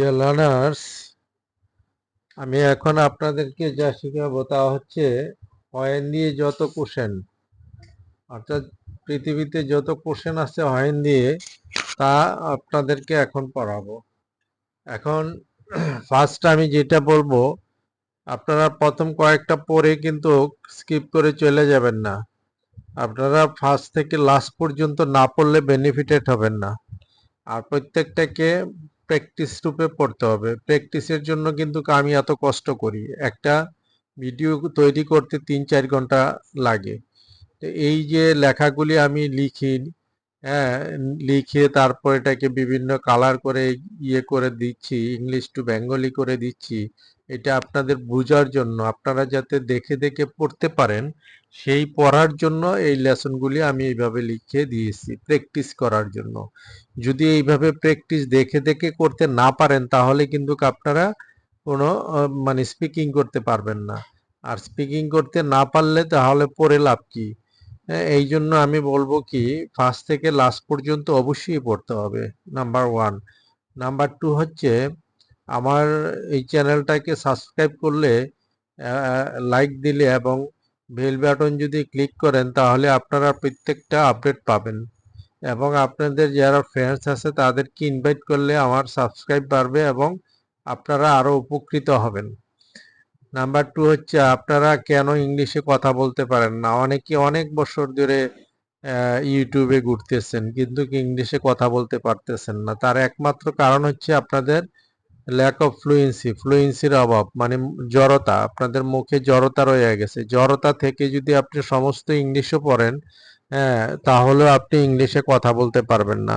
Learners আমি এখন আপনাদেরকে যা শেখাবো তা হচ্ছে হয়েন দিয়ে যত কোশ্চেন অর্থাৎ পৃথিবীতে যত কোশ্চেন আছে হয়েন দিয়ে তা আপনাদেরকে এখন পড়াবো। এখন ফার্স্ট আমি যেটা বলব, আপনারা প্রথম কয়েকটা পড়ে কিন্তু স্কিপ করে চলে যাবেন না। আপনারা ফার্স্ট থেকে লাস্ট পর্যন্ত না পড়লে বেনিফিটেড হবেন না। আর প্রত্যেকটাকে প্র্যাকটিস রূপে পড়তে হবে। প্র্যাকটিসের জন্য কিন্তু আমি এত কষ্ট করি। একটা ভিডিও তৈরি করতে তিন চার ঘণ্টা লাগে। তো এই যে লেখাগুলি আমি লিখি হ্যাঁ লিখে তারপর এটাকে বিভিন্ন কালার করে ইয়ে করে দিচ্ছি ইংলিশ টু বেঙ্গলি করে দিচ্ছি, এটা আপনাদের বোঝার জন্য। আপনারা যাতে দেখে দেখে পড়তে পারেন সেই পড়ার জন্য এই লেসনগুলি আমি এইভাবে লিখে দিয়েছি প্র্যাকটিস করার জন্য। যদি এইভাবে প্র্যাকটিস দেখে দেখে করতে না পারেন তাহলে কিন্তু আপনারা কোনো মানে স্পিকিং করতে পারবেন না। আর স্পিকিং করতে না পারলে তাহলে পড়ে লাভ কি? হ্যাঁ, এই জন্য আমি বলব কি ফার্স্ট থেকে লাস্ট পর্যন্ত অবশ্যই পড়তে হবে। Number one. নাম্বার টু হচ্ছে আমার এই চ্যানেলটাকে সাবস্ক্রাইব করলে লাইক দিলে এবং বেল বাটন যদি ক্লিক করেন, তাহলে আপনারা প্রত্যেকটা আপডেট পাবেন। এবং আপনাদের যারা ফ্রেন্ডস আছে, তাদেরকে ইনভাইট করলে আমার সাবস্ক্রাইব বাড়বে এবং আপনারা আরও উপকৃত হবেন। নাম্বার টু হচ্ছে, আপনারা কেন ইংলিশে কথা বলতে পারেন না? অনেকে অনেক বছর ধরে ইউটিউবে ঘুরতেছেন, কিন্তু ইংলিশে কথা বলতে পারতেছেন না। তার একমাত্র কারণ হচ্ছে আপনাদের ল্যাক অফ ফ্লুয়েন্সি ফ্লুয়েন্সির অভাব মানে জড়তা, আপনাদের মুখে জড়তা রয়ে গেছে। জড়তা থেকে যদি আপনি সমস্ত ইংলিশও পড়েন হ্যাঁ তাহলেও আপনি ইংলিশে কথা বলতে পারবেন না।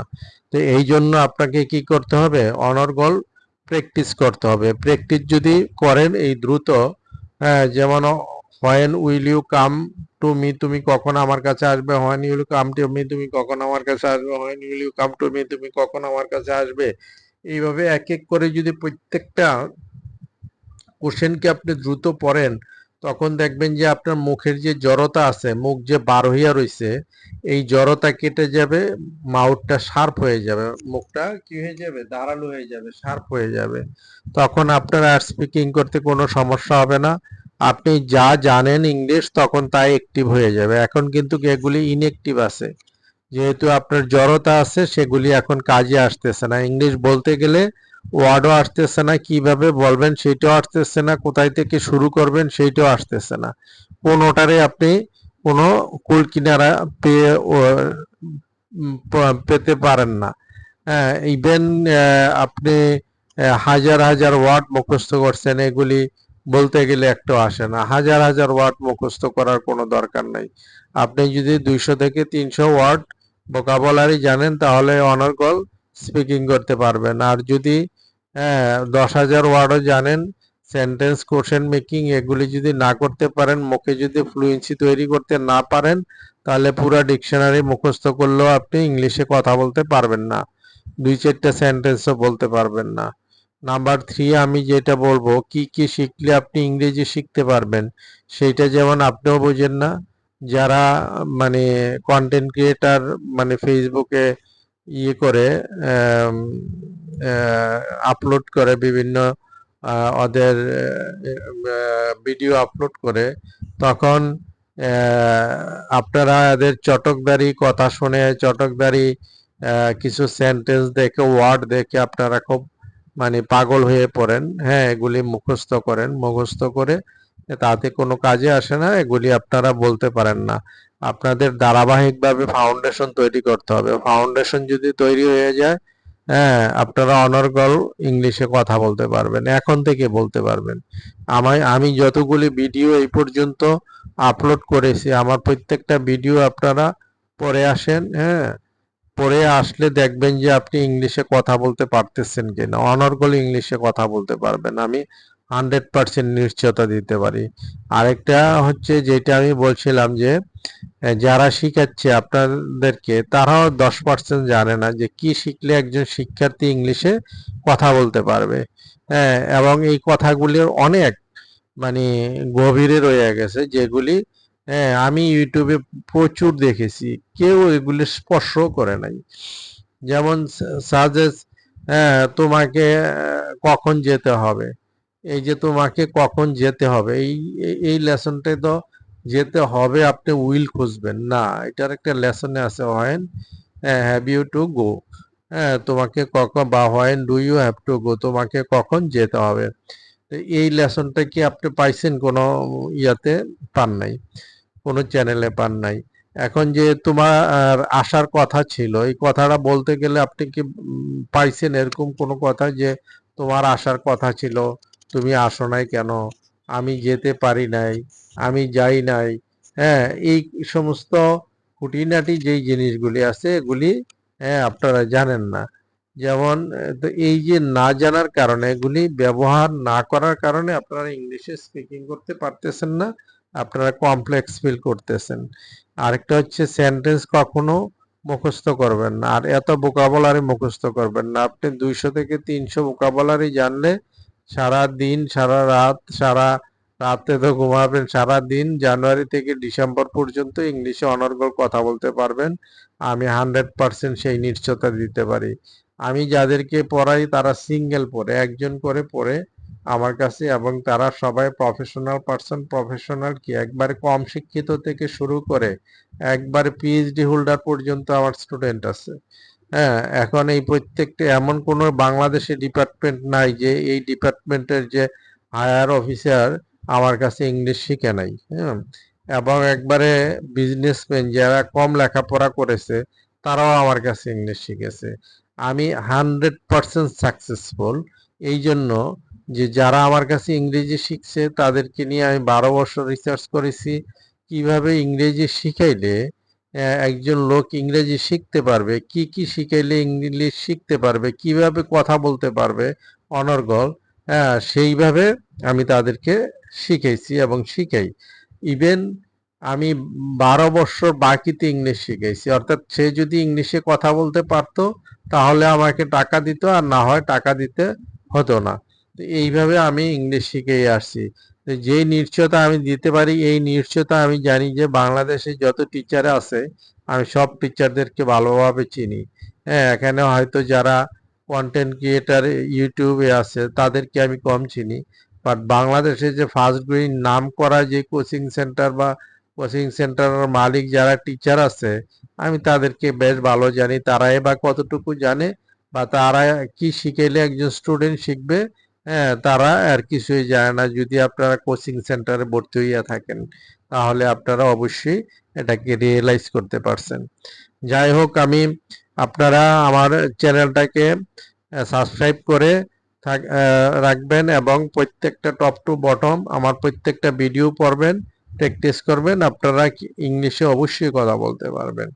তো এই জন্য আপনাকে কি করতে হবে? অনর্গল প্র্যাকটিস করতে হবে। প্র্যাকটিস যদি করেন এই দ্রুত হ্যাঁ যেমন when will you come to me তুমি কখন আমার কাছে আসবে? When you'll come to me তুমি কখন আমার কাছে আসবে? When will you come to me তুমি কখন আমার কাছে আসবে? এইভাবে এক এক করে যদি প্রত্যেকটা কোশ্চেনকে আপনি দ্রুত পড়েন, তখন দেখবেন যে আপনার মুখের যে জড়তা আছে, মুখ যে বার হইয়া রইছে, এই জড়তা কেটে যাবে মাউথটা শার্প হয়ে যাবে, মুখটা কি হয়ে যাবে? দাঁড়াল হয়ে যাবে শার্প হয়ে যাবে। তখন আপনার আর স্পিকিং করতে কোনো সমস্যা হবে না। আপনি যা জানেন ইংলিশ তখন তাই অ্যাক্টিভ হয়ে যাবে। এখন কিন্তু এগুলি ইনঅ্যাক্টিভ আছে। যেহেতু আপনার জড়তা আছে, সেগুলি এখন কাজে আসতেছে না। ইংলিশ বলতে গেলে ওয়ার্ডও আসতেছে না, কীভাবে বলবেন সেটাও আসতেছে না, কোথায় থেকে শুরু করবেন সেইটাও আসতেছে না। কোন কোনোটারে আপনি কোনো কুল কিনারা পেয়ে পেতে পারেন না। হ্যাঁ ইভেন আপনি হাজার হাজার ওয়ার্ড মুখস্থ করছেন, এগুলি বলতে গেলে একটাও আসে না। হাজার হাজার ওয়ার্ড মুখস্থ করার কোনো দরকার নাই। আপনি যদি দুইশো থেকে তিনশো ওয়ার্ড ভোকাবুলারি জানেন, তাহলে অনর্গল স্পিকিং করতে পারবেন। আর যদি হ্যাঁ দশ হাজার ওয়ার্ডও জানেন সেন্টেন্স কোশ্চেন মেকিং এগুলি যদি না করতে পারেন, মুখে যদি ফ্লুয়েন্সি তৈরি করতে না পারেন, তাহলে পুরো ডিকশনারি মুখস্থ করলেও আপনি ইংলিশে কথা বলতে পারবেন না। দুই চারটা সেন্টেন্সও বলতে পারবেন না। নাম্বার থ্রি আমি যেটা বলব, কি কি শিখলে আপনি ইংরেজি শিখতে পারবেন? সেইটা যেমন আপনিও বোঝেন না যারা মানে কন্টেন্ট ক্রিয়েটার মানে ফেসবুকে ইয়ে করে আপলোড করে বিভিন্ন ওদের ভিডিও আপলোড করে, তখন আপনারা এদের চটকদারি কথা শুনে, চটকদারি কিছু সেন্টেন্স দেখে ওয়ার্ড দেখে আপনারা খুব মানে পাগল হয়ে পড়েন। হ্যাঁ এগুলি মুখস্থ করেন। মুখস্থ করে তাতে কোনো কাজে আসে না, এগুলি আপনারা বলতে পারেন না। আপনাদের ধারাবাহিকভাবে ফাউন্ডেশন তৈরি করতে হবে। ফাউন্ডেশন যদি তৈরি হয়ে যায় হ্যাঁ আপনারা অনর্গল ইংলিশে কথা বলতে পারবেন, এখন থেকে বলতে পারবেন। আমায় আমি যতগুলি ভিডিও এই পর্যন্ত আপলোড করেছি, আমার প্রত্যেকটা ভিডিও আপনারা পরে আসেন হ্যাঁ পরে আসলে দেখবেন যে আপনি ইংলিশে কথা বলতে পারতেছেন কিনা, অনর্গল ইংলিশে কথা বলতে পারবেন। আমি হান্ড্রেড পার্সেন্ট নিশ্চয়তা দিতে পারি। আরেকটা হচ্ছে যেটা আমি বলছিলাম যে যারা শিখাচ্ছে আপনাদেরকে, তারাও দশ পার্সেন্ট জানে না যে কি শিখলে একজন শিক্ষার্থী ইংলিশে কথা বলতে পারবে। হ্যাঁ এবং এই কথাগুলির অনেক মানে গভীরে রয়ে গেছে যেগুলি হ্যাঁ আমি ইউটিউবে প্রচুর দেখেছি। কেউ এগুলি স্পর্শ করে নাই। যেমন সাজেস হ্যাঁ তোমাকে কখন যেতে হবে? এই যে তোমাকে কখন যেতে হবে, এই, এই- লেসনটাই তো যেতে হবে, আপনি উইল খুঁজবেন। না, এটার একটা লেসনে আছে হয় হ্যাভ ইউ টু গো হ্যাঁ তোমাকে কখন, বা when do you have to go তোমাকে কখন যেতে হবে? তো এই লেসনটা কি আপনি পাইছেন কোনো ইয়াতে? পান নাই, কোনো চ্যানেলে পান নাই। এখন যে তোমার আসার কথা ছিল, এই কথাটা বলতে গেলে আপনি কি পাইছেন এরকম কোনো কথা যে তোমার আসার কথা ছিল? তুমি আসো নাই কেন? আমি যেতে পারি নাই, আমি যাই নাই। হ্যাঁ এই সমস্ত খুঁটিনাটি যেই জিনিসগুলি আছে, এগুলি হ্যাঁ আপনারা জানেন না। যেমন, তো এই যে না জানার কারণে, এগুলি ব্যবহার না করার কারণে আপনারা ইংলিশে স্পিকিং করতে পারতেছেন না, আপনারা কমপ্লেক্স ফিল করতেছেন। আরেকটা হচ্ছে সেন্টেন্স কখনো মুখস্থ করবেন না। আর এত ভোকাবুলারি মুখস্থ করবেন না। আপনি দুইশো থেকে তিনশো ভোকাবুলারি জানলে সারা দিন সারা রাত, সারা রাতে তো ঘুমাবেন সারা দিন জানুয়ারি থেকে ডিসেম্বর পর্যন্ত ইংলিশে অনর্গল কথা বলতে পারবেন। আমি হান্ড্রেড পার্সেন্ট সেই নিশ্চয়তা দিতে পারি। আমি যাদেরকে পড়াই তারা সিঙ্গেল পড়ে, একজন করে পড়ে আমার কাছে এবং তারা সবাই প্রফেশনাল পার্সন, প্রফেশনাল কি? একবারে কম শিক্ষিত থেকে শুরু করে একবারে পিএইচডি হোল্ডার পর্যন্ত আমার স্টুডেন্ট আছে। হ্যাঁ এখন এই প্রত্যেকটা, এমন কোনো বাংলাদেশে ডিপার্টমেন্ট নাই যে এই ডিপার্টমেন্টের যে হায়ার অফিসার আমার কাছে ইংলিশ শিখে নাই হ্যাঁ এবং একবারে বিজনেসম্যান যারা কম লেখাপড়া করেছে, তারাও আমার কাছে ইংলিশ শিখেছে। আমি হান্ড্রেড পার্সেন্ট সাকসেসফুল এই জন্য যে যারা আমার কাছে ইংরেজি শিখছে, তাদেরকে নিয়ে আমি বারো বছর রিসার্চ করেছি। কীভাবে ইংরেজি শিখাইলে একজন লোক ইংরেজি শিখতে পারবে। কি কি শিখাইলে ইংলিশ শিখতে পারবে? কীভাবে কথা বলতে পারবে? অনর্গল। হ্যাঁ সেইভাবে আমি তাদেরকে শিখাইছি এবং শিখাই। ইভেন আমি বারো বছর বাকিতে ইংলিশ শিখাইছি। অর্থাৎ সে যদি ইংলিশে কথা বলতে পারতো, তাহলে আমাকে টাকা দিত আর না হয় টাকা দিতে হতো না। তো এইভাবে আমি ইংলিশ শিখেই আসছি। যেই নিশ্চয়তা আমি দিতে পারি, এই নিশ্চয়তা আমি জানি যে, বাংলাদেশে যত টিচার আছে, আমি সব টিচারদেরকে ভালোভাবে চিনি। হ্যাঁ এখানে হয়তো যারা কন্টেন্ট ক্রিয়েটার ইউটিউবে আছে, তাদেরকে আমি কম চিনি। বাট বাংলাদেশে যে ফার্স্ট গ্রেড নাম করা যে কোচিং সেন্টার বা কোচিং সেন্টারের মালিক যারা টিচার আছে, আমি তাদেরকে বেশ ভালো জানি। তারাই বা কতটুকু জানে বা তারা কি শিখাইলে একজন স্টুডেন্ট শিখবে তারা আর কিছুই জানে না। যদি আপনারা কোচিং সেন্টারে ভর্তি হইয়া থাকেন, তাহলে আপনারা অবশ্যই এটাকে রিয়েলাইজ করতে পারছেন। যাই হোক, আমি আপনারা আমার চ্যানেলটাকে সাবস্ক্রাইব করে রাখবেন এবং প্রত্যেকটা টপ টু বটম আমার প্রত্যেকটা ভিডিও পড়বেন প্র্যাকটিস করবেন। আপনারা ইংলিশে অবশ্যই কথা বলতে পারবেন।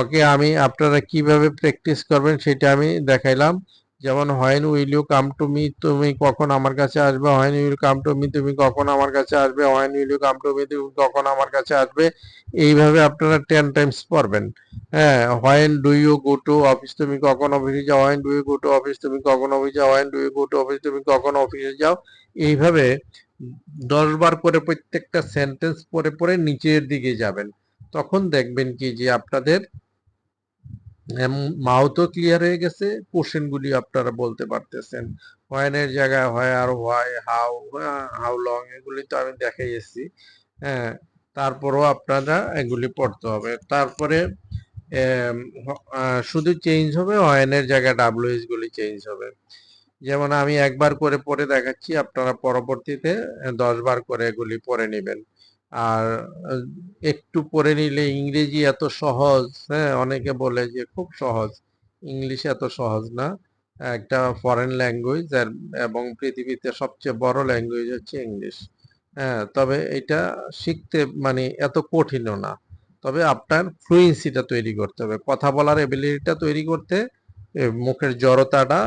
ওকে আমি আপনারা কীভাবে প্র্যাকটিস করবেন সেটা আমি দেখাইলাম। যেমন when will you come to me তুমি কখন আমার কাছে আসবে? When will come to me তুমি কখন আমার কাছে আসবে? When will you come to me তুমি কখন আমার কাছে আসবে? এইভাবে আপনারা টেন টাইমস পড়বেন। হ্যাঁ when do you go to office তুমি কখন অফিসে যাও? When do you go to office তুমি কখন অফিসে যাও? When do you go to office তুমি কখন অফিসে যাও? এইভাবে দশ বার করে প্রত্যেকটা সেন্টেন্স পড়ে পড়ে নিচের দিকে যাবেন। তখন দেখবেন কি, যে আপনাদের মাউথও ক্লিয়ার হয়ে গেছে কোশ্চেন গুলি আপনারা বলতে পারতেছেন। হোয়েনের জায়গায় হয়, আর হোয়াই হাউ হাউ লং এগুলি তো আমি দেখাই এসেছি হ্যাঁ তারপরেও আপনারা এগুলি পড়তে হবে। তারপরে শুধু চেঞ্জ হবে, হোয়েনের জায়গায় ডাব্লিউএস গুলি চেঞ্জ হবে। যেমন আমি একবার করে পড়ে দেখাচ্ছি, আপনারা পরবর্তীতে দশ বার করে এগুলি পড়ে নেবেন। আর একটু পড়ে নিলে ইংরেজি এত সহজ হ্যাঁ অনেকে বলে যে খুব সহজ। ইংলিশ এত সহজ না। একটা ফরেন ল্যাঙ্গুয়েজ এবং পৃথিবীতে সবচেয়ে বড় ল্যাঙ্গুয়েজ হচ্ছে ইংলিশ। হ্যাঁ তবে এটা শিখতে মানে এত কঠিনও না। তবে আপনার ফ্লুয়েন্সিটা তৈরি করতে হবে। কথা বলার এবিলিটিটা তৈরি করতে মুখের জড়তাটা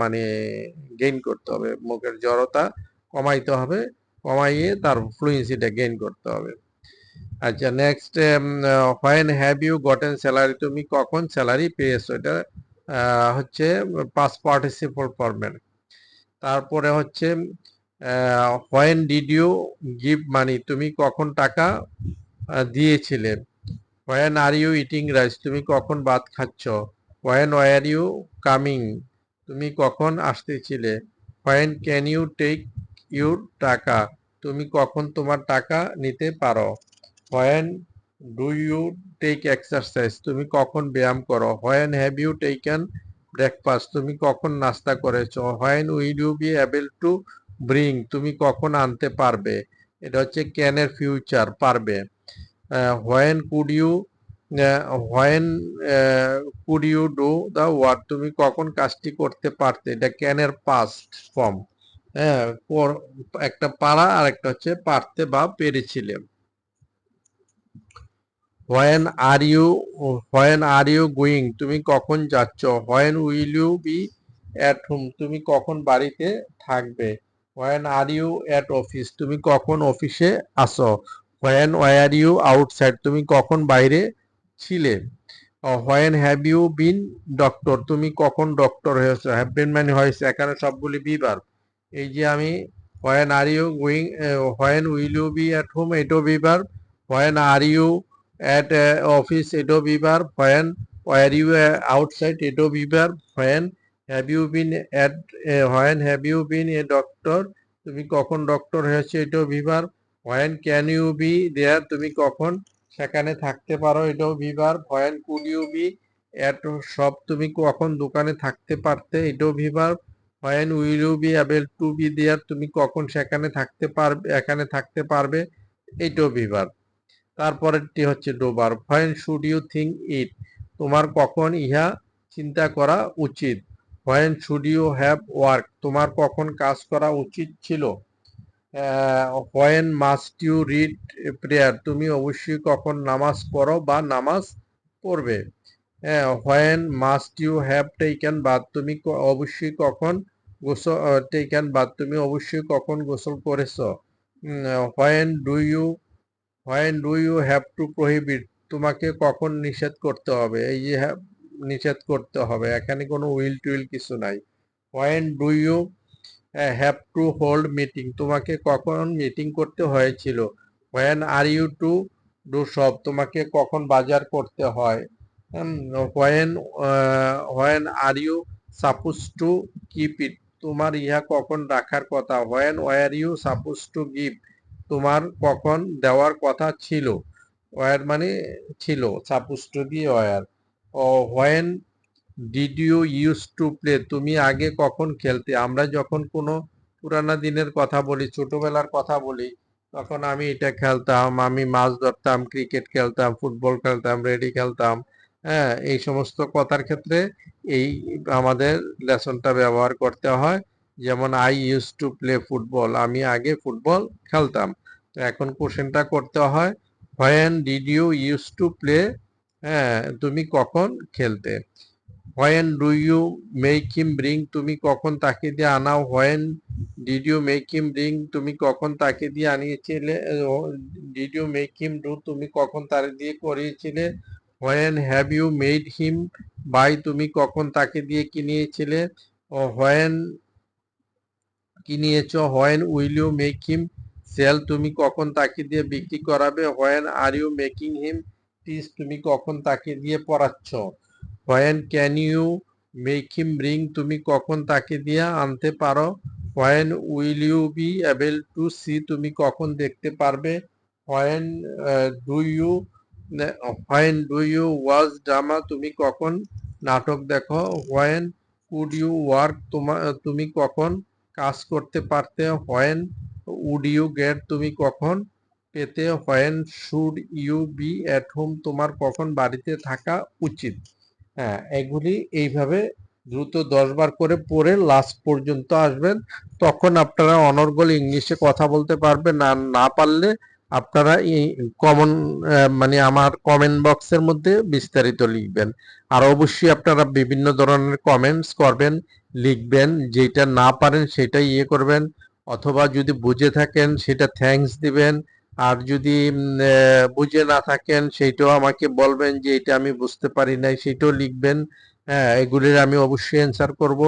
মানে গেইন করতে হবে। মুখের জড়তা কমাইতে হবে। কমাইয়ে তার ফ্লুয়েন্সিটা গেইন করতে হবে। আচ্ছা next when have you gotten salary তুমি কখন স্যালারি পেয়েছ? এটা হচ্ছে পাস পার্টিসিপল ফর্মের তারপরে হচ্ছে when did you give money তুমি কখন টাকা দিয়েছিলে? When are you eating rice তুমি কখন ভাত খাচ্ছ? হোয়েন ওয়ার ইউ কামিং তুমি কখন আসতেছিলে? When can you take your টাকা? তুমি কখন তোমার টাকা নিতে পারো? When do you take exercise তুমি কখন ব্যায়াম করো? When have you taken breakfast তুমি কখন নাস্তা করেছ? When will you be able to bring তুমি কখন আনতে পারবে? এটা হচ্ছে ক্যানের ফিউচার পারবে। When could you when could you do the work তুমি কখন কাজটি করতে পারতে? এটা ক্যানের পাস্ট ফর্ম হ্যাঁ একটা পারা আর একটা হচ্ছে পারতে বা পেরেছিলে। When are you when are you going তুমি কখন যাচ্ছ? When will you be at home তুমি কখন বাড়িতে থাকবে? When are you at office তুমি কখন অফিসে আসো হোয়েন ওয়ার ইউ আউটসাইড তুমি কখন বাইরে ছিলে? When have you been doctor তুমি কখন ডক্টর হয়েছো? হ্যাভ বিন মানে হয়েছে? এখানে সবগুলি বিবার এই যে আমি when are you going when will you be at home এটাও বিবার when are you at office office? এটো বিবার when were you uh, outside? এটো বিবার when have you been at uh, when have you been a doctor? তুমি কখন doctor হয়েছে? এটাও বিবার when can you be there তুমি কখন সেখানে থাকতে পারো? এটাও বিবার when could you be at? shop তুমি কখন দোকানে থাকতে পারতে? এটাও বিবার when will you be able to be there? তুমি কখন সেখানে থাকতে পারবে, এখানে থাকতে পারবে? এটাও বিবার তারপরেরটি হচ্ছে ডোবার। When should you think it তোমার কখন ইহা চিন্তা করা উচিত? When should you have work তোমার কখন কাজ করা উচিত ছিল? When must you read prayer তুমি অবশ্যই কখন নামাজ পড়ো বা নামাজ পড়বে? When must you have taken bath তুমি অবশ্যই কখন গোসল টেকেন বাদ তুমি অবশ্যই কখন গোসল করেছ? When do you when do you have to prohibit তোমাকে কখন নিষেধ করতে হবে? এই যে have নিষেধ করতে হবে। এখানে কোনো উইল টুইল কিছু নাই। When do you have to hold meeting তোমাকে কখন মিটিং করতে হয়েছিল? When are you to do shop? তোমাকে কখন বাজার করতে হয়? When when are you suppose to keep it তোমার ইহা কখন রাখার কথা? When were you suppose to give তোমার কখন দেওয়ার কথা ছিল? ওয়ার মানে ছিল সাপোজ টু দিয়ে were O when did you use to play তুমি আগে কখন খেলতে? আমরা যখন কোনো পুরানা দিনের কথা বলি, ছোটবেলার কথা বলি, তখন আমি এটা খেলতাম, আমি মাছ ধরতাম ক্রিকেট খেলতাম ফুটবল খেলতাম রেডি খেলতাম হ্যাঁ এই সমস্ত কথার ক্ষেত্রে এই আমাদের লেসনটা ব্যবহার করতে হয়। যেমন I use to play football আমি আগে ফুটবল খেলতাম। তো এখন কোশ্চেনটা করতে হয় when did you use to play হ্যাঁ তুমি কখন খেলতে? When do you make him bring তুমি কখন তাকে দিয়ে আনাও? When did you make him bring তুমি কখন তাকে দিয়ে আনিয়েছিলে? Did you make him do তুমি কখন তার দিয়ে করিয়েছিলে? When have you made him buy তুমি কখন তাকে দিয়ে কিনিয়েছিলে? ও when কিনিয়েছ? When will you make him sell তুমি কখন তাকে দিয়ে বিক্রি করাবে? When are you making him teach তুমি কখন তাকে দিয়ে পড়াচ্ছ when can you make him bring তুমি কখন তাকে দিয়ে আনতে পারো? When will you be able to see তুমি কখন দেখতে পারবে? When do you when do you watch drama তুমি কখন নাটক দেখো? হোয়েন কুড ইউ ওয়ার্ক তুমি কখন কাজ করতে পারতে? হোয়েন উড ইউ গেট তুমি কখন পেতে? When should you be at home তোমার কখন বাড়িতে থাকা উচিত? হ্যাঁ এগুলি এইভাবে দ্রুত দশ বার করে পড়ে লাস্ট পর্যন্ত আসবেন। তখন আপনারা অনর্গল ইংলিশে কথা বলতে পারবেন না না পারলে আপনারা এই কমন মানে আমার কমেন্ট বক্সের মধ্যে বিস্তারিত লিখবেন। আর অবশ্যই আপনারা বিভিন্ন ধরনের কমেন্টস করবেন, লিখবেন, যেটা না পারেন সেটা ইয়ে করবেন, অথবা যদি বুঝে থাকেন সেটা থ্যাঙ্কস দিবেন, আর যদি বুঝে না থাকেন সেইটাও আমাকে বলবেন যে এটা আমি বুঝতে পারি নাই, সেটাও লিখবেন। হ্যাঁ এগুলির আমি অবশ্যই অ্যান্সার করব।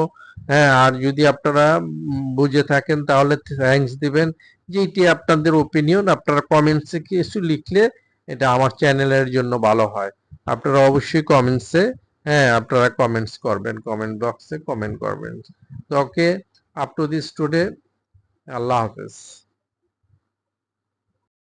হ্যাঁ আর যদি আপনারা বুঝে থাকেন, তাহলে থ্যাংকস দিবেন। যে এটি আপনাদের ওপিনিয়ন আপনারা কমেন্টসে কিছু লিখলে এটা আমার চ্যানেলের জন্য ভালো হয়। আপনারা অবশ্যই কমেন্টসে হ্যাঁ আপনারা কমেন্টস করবেন কমেন্ট বক্সে কমেন্ট করবেন। Okay up to this today আল্লাহ হাফেজ।